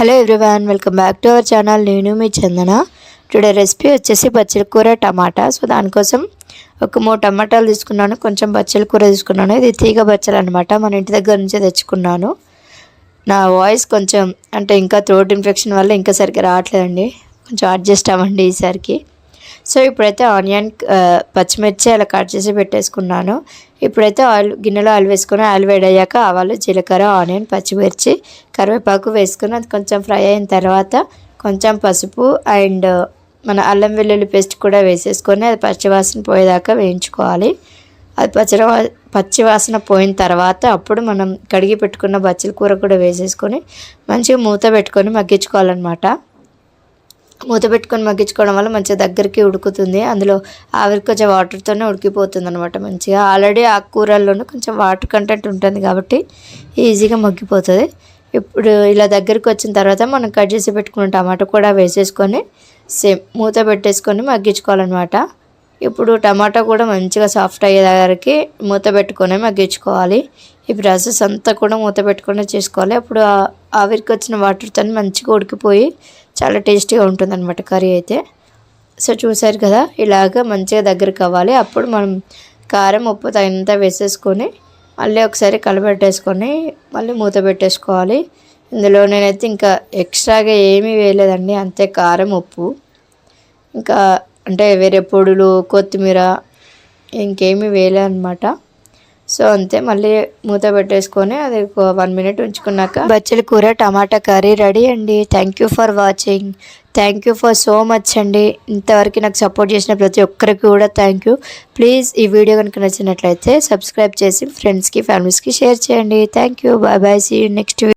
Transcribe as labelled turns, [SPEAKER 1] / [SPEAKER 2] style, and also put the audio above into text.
[SPEAKER 1] Hello everyone welcome back to our channel. నేను మీ చందన. Today recipe వచ్చేసి బచ్చల కూర టమాటా. సో దానికోసం ఒక మూడు టమాటాలు తీసుకున్నాను. కొంచెం బచ్చల కూర తీసుకున్నాను. ఇది తీగ బచ్చలు అనమాట మన ఇంటి దగ్గర నుంచే తెచ్చుకున్నాను. నా వాయిస్ కొంచెం అంటే ఇంకా థ్రోట్ ఇన్ఫెక్షన్ వల్ల ఇంకా సరిగ్గా రావట్లేదండి. కొంచెం అడ్జస్ట్ అవ్వండి ఈసారికి. సో ఇప్పుడైతే ఆనియన్ పచ్చిమిర్చి అలా కట్ చేసి పెట్టేసుకున్నాను. ఇప్పుడైతే ఆయిల్ గిన్నెలో ఆయిల్ వేసుకొని ఆయిల్ వేడయ్యాక ఆవాలు జీలకర్ర ఆనియన్ పచ్చిమిర్చి కరివేపాకు వేసుకుని అది కొంచెం ఫ్రై అయిన తర్వాత కొంచెం పసుపు అండ్ మన అల్లం వెల్లుల్లి పేస్ట్ కూడా వేసేసుకొని అది పచ్చివాసన పోయేదాకా వేయించుకోవాలి. అది పచ్చడి పచ్చివాసన పోయిన తర్వాత అప్పుడు మనం కడిగి పెట్టుకున్న బచ్చల కూర కూడా వేసేసుకొని మంచిగా మూత పెట్టుకొని మగ్గించుకోవాలన్నమాట. మూత పెట్టుకొని మగ్గించుకోవడం వల్ల మంచిగా దగ్గరికి ఉడుకుతుంది. అందులో ఆవిరి కొంచెం వాటర్తోనే ఉడికిపోతుంది అనమాట మంచిగా. ఆల్రెడీ ఆ కూరల్లోనూ కొంచెం వాటర్ కంటెంట్ ఉంటుంది కాబట్టి ఈజీగా మగ్గిపోతుంది. ఇప్పుడు ఇలా దగ్గరికి వచ్చిన తర్వాత మనం కట్ చేసి పెట్టుకున్న టమాటా కూడా వేసేసుకొని సేమ్ మూత పెట్టేసుకొని మగ్గించుకోవాలన్నమాట. ఇప్పుడు టమాటా కూడా మంచిగా సాఫ్ట్ అయ్యేదానికి మూత పెట్టుకొని మగ్గించుకోవాలి. ఈ ప్రాసెస్ అంతా కూడా మూత పెట్టుకొని చేసుకోవాలి. అప్పుడు ఆవిరికి వచ్చిన వాటర్తో మంచిగా ఉడికిపోయి చాలా టేస్టీగా ఉంటుంది అనమాట కర్రీ అయితే. సో చూసారు కదా ఇలాగ మంచిగా దగ్గరికి అవ్వాలి. అప్పుడు మనం కారం ఉప్పు తగినంత వేసేసుకొని మళ్ళీ ఒకసారి కలబెట్టేసుకొని మళ్ళీ మూత పెట్టేసుకోవాలి. ఇందులో నేనైతే ఇంకా ఎక్స్ట్రాగా ఏమీ వేయలేదండి అంతే కారం ఉప్పు. ఇంకా అంటే వేరే పొడులు కొత్తిమీర ఇంకేమీ వేయలే అనమాట సో అంతే మళ్ళీ మూత పెట్టేసుకొని అది ఒక వన్ మినిట్ ఉంచుకున్నాక బచ్చల కూర టమాటా కర్రీ రెడీ అండి. Thank you for watching thank you for so much అండి. ఇంతవరకు నాకు సపోర్ట్ చేసిన ప్రతి ఒక్కరికి కూడా థ్యాంక్ యూ ప్లీజ్ ఈ వీడియో కనుక నచ్చినట్లయితే సబ్స్క్రైబ్ చేసి ఫ్రెండ్స్కి ఫ్యామిలీస్కి షేర్ చేయండి. Thank you bye bye see next